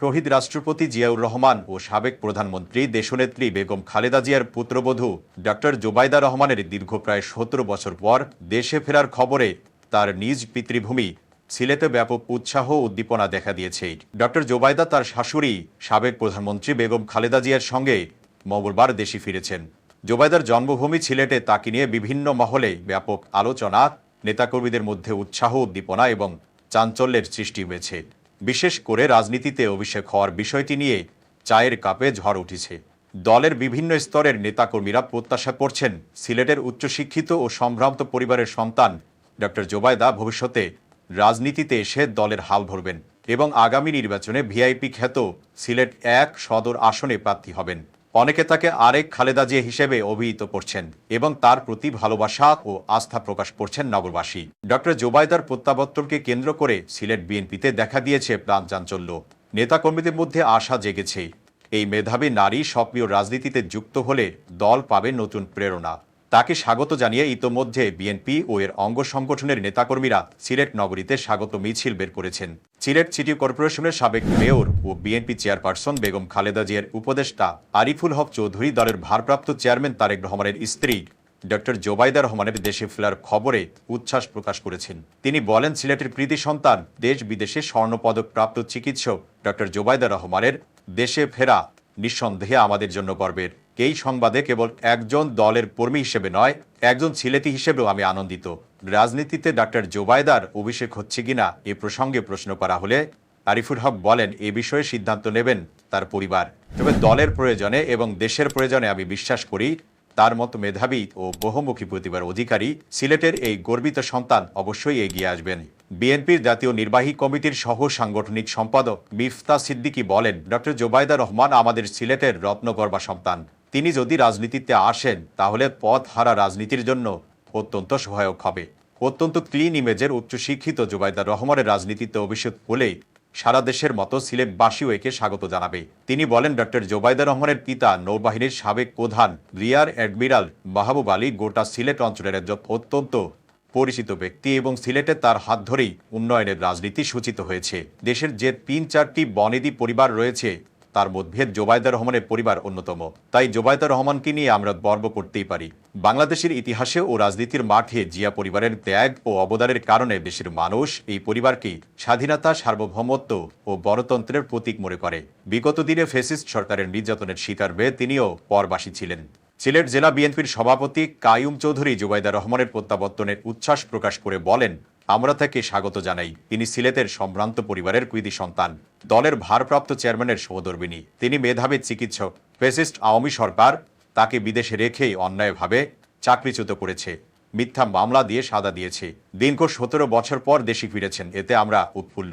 শহীদ রাষ্ট্রপতি জিয়াউর রহমান ও সাবেক প্রধানমন্ত্রী দেশনেত্রী বেগম খালেদা জিয়ার পুত্রবধূ ডক্টর জোবাইদা রহমানের দীর্ঘ প্রায় সতেরো বছর পর দেশে ফেরার খবরে তার নিজ পিতৃভূমি সিলেটে ব্যাপক উৎসাহ উদ্দীপনা দেখা দিয়েছে। ডক্টর জোবাইদা তার শাশুড়ি, সাবেক প্রধানমন্ত্রী বেগম খালেদা জিয়ার সঙ্গে মঙ্গলবার দেশে ফিরেছেন। জোবাইদার জন্মভূমি সিলেটে তাকে নিয়ে বিভিন্ন মহলে ব্যাপক আলোচনা, নেতাকর্মীদের মধ্যে উৎসাহ, উদ্দীপনা এবং চাঞ্চল্যের সৃষ্টি হয়েছে। বিশেষ করে রাজনীতিতে অভিষেক হওয়ার বিষয়টি নিয়ে চায়ের কাপে ঝড় উঠেছে। দলের বিভিন্ন স্তরের নেতাকর্মীরা প্রত্যাশা করছেন সিলেটের উচ্চশিক্ষিত ও সম্ভ্রান্ত পরিবারের সন্তান ডক্টর জোবায়দা ভবিষ্যতে রাজনীতিতে এসে দলের হাল ধরবেন এবং আগামী নির্বাচনে ভিআইপি খ্যাত সিলেট এক সদর আসনে প্রার্থী হবেন। অনেকে তাকে আরেক খালেদা জিয়া হিসেবে অভিহিত করছেন এবং তার প্রতি ভালোবাসা ও আস্থা প্রকাশ করছেন নগরবাসী। ডক্টর জোবায়দার প্রত্যাবর্তনকে কেন্দ্র করে সিলেট বিএনপিতে দেখা দিয়েছে প্রাণ চাঞ্চল্য। নেতাকর্মীদের মধ্যে আশা জেগেছে। এই মেধাবী নারী সক্রিয় রাজনীতিতে যুক্ত হলে দল পাবে নতুন প্রেরণা। তাকে স্বাগত জানিয়ে ইতোমধ্যে বিএনপি ও এর অঙ্গ সংগঠনের নেতাকর্মীরা সিলেট নগরীতে স্বাগত মিছিল বের করেছেন। সিলেট সিটি কর্পোরেশনের সাবেক মেয়র ও বিএনপি চেয়ারপারসন বেগম খালেদা জিয়ার উপদেষ্টা আরিফুল হক চৌধুরী দলের ভারপ্রাপ্ত চেয়ারম্যান তারেক রহমানের স্ত্রী ডক্টর জোবাইদা রহমানের দেশে ফেরার খবরে উচ্ছ্বাস প্রকাশ করেছেন। তিনি বলেন, সিলেটের কৃতি সন্তান, দেশ বিদেশে স্বর্ণপদক প্রাপ্ত চিকিৎসক ডক্টর জোবাইদা রহমানের দেশে ফেরা নিঃসন্দেহে আমাদের জন্য গর্বের। এই সংবাদে কেবল একজন দলের কর্মী হিসেবে নয়, একজন ছিলেতি হিসেবেও আমি আনন্দিত। রাজনীতিতে ডক্টর জোবায়দার অভিষেক হচ্ছে কিনা এ প্রসঙ্গে প্রশ্ন করা হলে আরিফুল হক বলেন, এ বিষয়ে সিদ্ধান্ত নেবেন তার পরিবার। তবে দলের প্রয়োজনে এবং দেশের প্রয়োজনে আমি বিশ্বাস করি, তার মতো মেধাবী ও বহুমুখী প্রতিভার অধিকারী সিলেটের এই গর্বিত সন্তান অবশ্যই এগিয়ে আসবেন। বিএনপির জাতীয় নির্বাহী কমিটির সহ সাংগঠনিক সম্পাদক মিফতা সিদ্দিকী বলেন ডক্টর জোবায়দা রহমান আমাদের সিলেটের রত্নগর্বা সন্তান। তিনি যদি রাজনীতিতে আসেন, তাহলে পথ হারা রাজনীতির জন্য অত্যন্ত সহায়ক হবে। অত্যন্ত ক্লিন ইমেজের উচ্চশিক্ষিত জোবায়দা রহমানের রাজনীতিতে অভিষেক হলেই সারা দেশের মতো সিলেটবাসীও একে স্বাগত জানাবে। তিনি বলেন ডক্টর জোবাইদার রহমানের পিতা নৌবাহিনীর সাবেক প্রধান রিয়ার অ্যাডমিরাল মাহবুব আলী গোটা সিলেট অঞ্চলের একজন অত্যন্ত পরিচিত ব্যক্তি এবং সিলেটে তার হাত ধরেই উন্নয়নের রাজনীতি সূচিত হয়েছে। দেশের যে তিন চারটি বনেদি পরিবার রয়েছে তার মধ্যে জোবায়দা রহমানের পরিবার অন্যতম। তাই জোবায়দা রহমানকে নিয়ে আমরা গর্ব করতেই পারি। বাংলাদেশের ইতিহাসে ও রাজনীতির মাঠে জিয়া পরিবারের ত্যাগ ও অবদানের কারণে দেশের মানুষ এই পরিবারকে স্বাধীনতা, সার্বভৌমত্ব ও গণতন্ত্রের প্রতীক মনে করে। বিগত দিনে ফেসিস্ট সরকারের নির্যাতনের শিকার হয়ে তিনিও পরবাসী ছিলেন। সিলেট জেলা বিএনপির সভাপতি কায়ুম চৌধুরী জুবাইদা রহমানের প্রত্যাবর্তনের উচ্ছ্বাস প্রকাশ করে বলেন আমরা তাকে স্বাগত জানাই। তিনি সিলেটের সম্ভ্রান্ত পরিবারের কুইদি সন্তান। দলের ভারপ্রাপ্ত চেয়ারম্যানের সহধর্মিনী তিনি মেধাবী চিকিৎসক। ফেসিস্ট আওয়ামী সরকার তাকে বিদেশে রেখেই অন্যায়ভাবে চাকরিচ্যুত করেছে। মিথ্যা মামলা দিয়ে সাদা দিয়েছে। দীর্ঘ সতেরো বছর পর দেশে ফিরেছেন। এতে আমরা উৎফুল্ল।